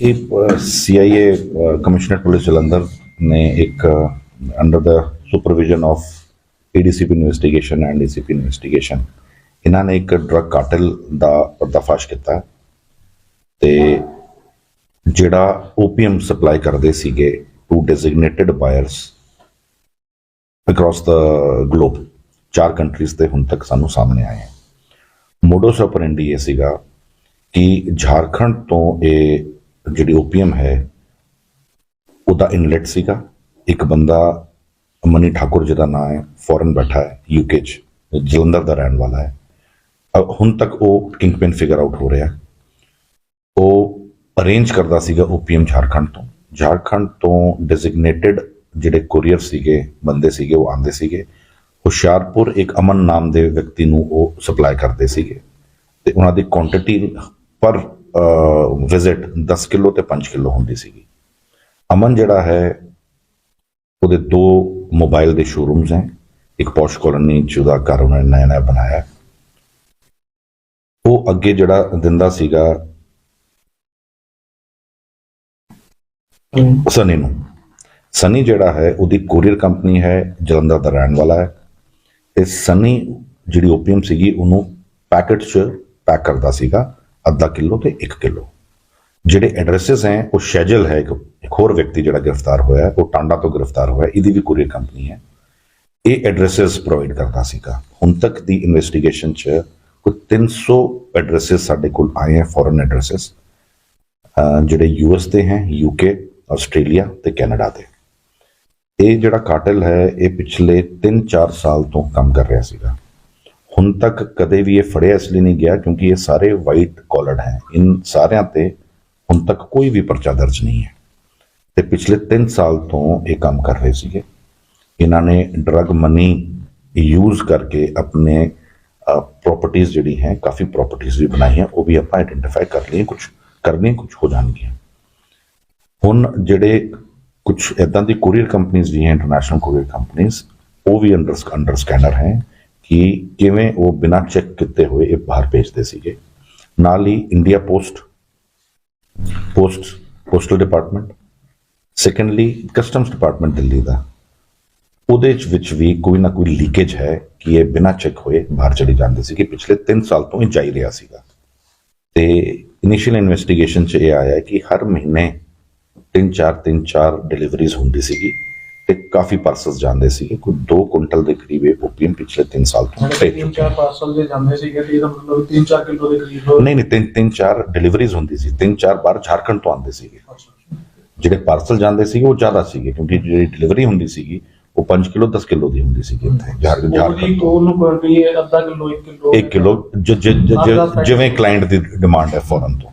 ਇਹ CIA commissioner police Jalandhar ਨੇ ਇੱਕ under the supervision of ADCP investigation and ACP investigation ਇਹਨਾਂ ਨੇ ਇੱਕ ਡਰਗ ਕਾਟਲ ਦਾ ਪਰਦਾਫਾਸ਼ ਕੀਤਾ ਹੈ ਤੇ ਜਿਹੜਾ ਓਪੀਐਮ ਸਪਲਾਈ ਕਰਦੇ ਸੀਗੇ to designated buyers across the globe ਚਾਰ ਕੰਟਰੀਜ਼ ਤੇ ਹੁਣ ਤੱਕ ਸਾਨੂੰ ਸਾਹਮਣੇ ਆਏ ਹੈ। ਮੋਡਸ ਆਪਰੈਂਡੀ ਇਹ ਸੀਗਾ ਕਿ ਝਾਰਖੰਡ ਤੋਂ ਇਹ ਜਿਹੜੀ ਓਪੀਐਮ ਹੈ, ਉਹਦਾ ਇਨਲੈਟ ਸੀਗਾ। ਇੱਕ ਬੰਦਾ ਮਨੀ ਠਾਕੁਰ ਜਿਹਦਾ ਨਾਮ ਹੈ ਫੋਰਨ ਬੈਠਾ ਹੈ ਯੂਕੇ ਚ, ਜਲੰਧਰ ਦਾ ਰਹਿਣ ਵਾਲਾ ਹੈ। ਹੁਣ ਤੱਕ ਉਹ ਕਿੰਗਪਿਨ ਫਿਗਰ ਆਊਟ ਹੋ ਰਿਹਾ। ਉਹ ਅਰੇਂਜ ਕਰਦਾ ਸੀਗਾ ਓਪੀਐਮ ਝਾਰਖੰਡ ਤੋਂ। ਝਾਰਖੰਡ ਤੋਂ ਡੈਜ਼ਿਗਨੇਟਿਡ ਜਿਹੜੇ ਕੋਰੀਅਰ ਸੀਗੇ, ਬੰਦੇ ਸੀਗੇ, ਉਹ ਆਂਦੇ ਸੀਗੇ। ਹੁਸ਼ਿਆਰਪੁਰ ਇੱਕ ਅਮਨ ਨਾਮ ਦੇ ਵਿਅਕਤੀ ਨੂੰ ਉਹ ਸਪਲਾਈ ਕਰਦੇ ਸੀਗੇ। ਤੇ ਉਹਨਾਂ ਦੀ ਕੁਆਂਟੀਟੀ ਪਰ ਵਿਜ਼ਿਟ 10 ਕਿਲੋ ਤੇ 5 ਕਿਲੋ ਹੁੰਦੀ ਸੀਗੀ। ਅਮਨ ਜਿਹੜਾ ਹੈ ਉਹਦੇ ਦੋ ਮੋਬਾਈਲ ਦੇ ਸ਼ੋਰੂਮਸ ਹੈ। ਇੱਕ ਪੌਸ਼ ਕਾਲੋਨੀ ਚ ਉਹਦਾ ਘਰ ਉਹਨਾਂ ਨੇ ਨਇਆ ਨਇਆ ਬਣਾਇਆ। ਉਹ ਅੱਗੇ ਜਿਹੜਾ ਦਿੰਦਾ ਸੀਗਾ ਸਨੀ ਨੂੰ। ਸਨੀ ਜਿਹੜਾ ਹੈ ਉਹਦੀ ਕੋਰੀਅਰ ਕੰਪਨੀ ਹੈ ਜਲੰਧਰ ਦਾ ਰਹਿਣ ਵਾਲਾ ਹੈ। ਤੇ ਸਨੀ ਜਿਹੜੀ ਓਪੀਐਮ ਸੀਗੀ ਉਹਨੂੰ ਪੈਕੇਟ 'ਚ ਪੈਕ ਕਰਦਾ ਸੀਗਾ। ਅੱਧਾ ਕਿਲੋ ਤੇ 1 ਕਿਲੋ। ਜਿਹੜੇ ਐਡਰੈਸਸ ਹੈ, ਉਹ ਸ਼ੈਜਲ ਹੈ ਇੱਕ ਇੱਕ ਹੋਰ ਵਿਅਕਤੀ ਜਿਹੜਾ ਗ੍ਰਿਫਤਾਰ ਹੋਇਆ ਉਹ ਟਾਂਡਾ ਤੋਂ ਗ੍ਰਿਫਤਾਰ ਹੋਇਆ ਇਹਦੀ ਵੀ ਕੋਰੀਅਰ ਕੰਪਨੀ ਹੈ। ਇਹ ਐਡਰੈਸਸ ਪ੍ਰੋਵਾਈਡ ਕਰਦਾ ਸੀਗਾ। ਹੁਣ ਤੱਕ ਦੀ ਇਨਵੈਸਟੀਗੇਸ਼ਨ 'ਚ ਕੋਈ 300 ਐਡਰੈਸਸ ਸਾਡੇ ਕੋਲ ਆਏ ਹੈ ਫੋਰਨ ਐਡਰੈਸਸ ਜਿਹੜੇ ਯੂਐਸ ਦੇ ਹੈ ਯੂਕੇ ਆਸਟ੍ਰੇਲੀਆ ਤੇ ਕੈਨੇਡਾ ਦੇ ਇਹ ਜਿਹੜਾ ਕਾਟਲ ਹੈ, ਇਹ ਪਿਛਲੇ 3-4 ਸਾਲ ਤੋਂ ਕੰਮ ਕਰ ਰਿਹਾ ਸੀਗਾ। ਹੁਣ ਤੱਕ ਕਦੇ ਵੀ ਇਹ ਫੜਿਆ ਇਸ ਲਈ ਨਹੀਂ ਗਿਆ ਕਿਉਂਕਿ ਇਹ ਸਾਰੇ ਵਾਈਟ ਕਾਲਰਡ ਹੈ। ਇਨ ਸਾਰਿਆਂ ਤੇ ਹੁਣ ਤੱਕ ਕੋਈ ਵੀ ਪਰਚਾ ਦਰਜ ਨਹੀਂ ਹੈ। ਤੇ ਪਿਛਲੇ 3 ਸਾਲ ਤੋਂ ਇਹ ਕੰਮ ਕਰ ਰਹੇ ਸੀਗੇ। ਇਹਨਾਂ ਨੇ ਡਰਗ ਮਨੀ ਯੂਜ਼ ਕਰਕੇ ਆਪਣੇ ਪ੍ਰਾਪਰਟੀਆਂ ਜਿਹੜੀ ਹੈ, ਕਾਫੀ ਪ੍ਰਾਪਰਟੀਆਂ ਵੀ ਬਣਾਈਆਂ, ਉਹ ਵੀ ਆਪਾਂ ਆਇਡੈਂਟੀਫਾਈ ਕਰ ਲਈਏ ਕੁਝ ਕਰਨੀਆਂ ਕੁਝ ਹੋ ਜਾਣਗੀਆਂ। ਹੁਣ ਜਿਹੜੇ ਕੁਝ ਇਦਾਂ ਦੀ ਕੋਰੀਅਰ ਕੰਪਨੀਆਂ ਵੀ ਹੈ ਇੰਟਰਨੈਸ਼ਨਲ ਕੋਰੀਅਰ ਕੰਪਨੀਆਂ ਉਹ ਵੀ ਅੰਡਰ ਅੰਡਰ ਸਕੈਨਰ ਹੈ। ਕਿ ਕਿਵੇਂ ਉਹ ਬਿਨਾਂ ਚੈੱਕ ਕੀਤੇ ਹੋਏ ਇਹ ਬਾਹਰ ਭੇਜਦੇ ਸੀਗੇ। ਨਾਲ ਹੀ India post post postal department secondly customs department Delhi ਦਾ। ਉਹਦੇ ਚ ਵਿੱਚ ਵੀ ਕੋਈ ਨਾ ਕੋਈ ਲੀਕੇਜ ਹੈ ਕਿ ਇਹ ਬਿਨਾਂ ਚੈੱਕ ਹੋਏ ਬਾਹਰ ਚਲੇ ਜਾਂਦੇ ਸੀ ਕਿ ਪਿਛਲੇ 3 ਸਾਲ ਤੋਂ ਇਹ ਜਾਈ ਰਿਹਾ ਸੀਗਾ। ਤੇ ਇਨੀਸ਼ੀਅਲ ਇਨਵੈਸਟੀਗੇਸ਼ਨ ਚ ਇਹ ਆਇਆ ਕਿ ਹਰ ਮਹੀਨੇ 3-4 3-4 ਡਿਲੀਵਰੀਜ਼ ਹੁੰਦੀ ਸੀਗੀ। ਤੇ ਕਾਫੀ ਪਾਰਸਲਸ ਜਾਂਦੇ ਸੀਗੇ। ਕੋਈ 2 ਕੁਇੰਟਲ ਦੇ ਕਰੀਬ ਇਹ ਓਪੀਐਮ ਪਿਛਲੇ 3 ਸਾਲ ਤੋਂ ਭੇਜ ਤਿੰਨ ਚੁੱਕੇ ਚਾਰ ਪਾਰਸਲ ਦੇ ਜਾਂਦੇ ਸੀਗੇ ਤੇ ਇਹਦਾ ਮਤਲਬ 3-4 ਕਿਲੋ ਦੇ ਕਰੀਬ ਨਹੀਂ ਨਹੀਂ ਤਿੰਨ ਤਿੰਨ ਚਾਰ ਡਿਲੀਵਰੀਜ਼ ਹੁੰਦੀ ਸੀ। ਤਿੰਨ ਚਾਰ ਬਾਰ ਝਾਰਖੰਡ ਤੋਂ ਆਉਂਦੇ ਸੀਗੇ। ਜਿਹੜੇ ਪਾਰਸਲ ਜਾਂਦੇ ਸੀਗੇ ਉਹ ਜ਼ਿਆਦਾ ਸੀਗੇ ਕਿਉਂਕਿ ਜਿਹੜੀ ਡਿਲੀਵਰੀ ਹੁੰਦੀ ਸੀਗੀ ਉਹ 5 ਕਿਲੋ 10 ਕਿਲੋ ਦੀ ਹੁੰਦੀ ਸੀਗੀ ਇੱਥੇ। ਝਾਰਖੰਡ ਝਾਰਖੰਡ। ਤੋਂ ਉਹਨੂੰ ਕੁਆਂਟੀ ਅੱਧਾ ਕਿਲੋ 1 ਕਿਲੋ 1 ਕਿਲੋ ਜ- ਜ- ਜ- ਜ- ਜਿਵੇਂ ਕਲਾਇੰਟ ਦੀ ਡਿਮਾਂਡ ਹੈ ਫੌਰਨ ਤੋਂ।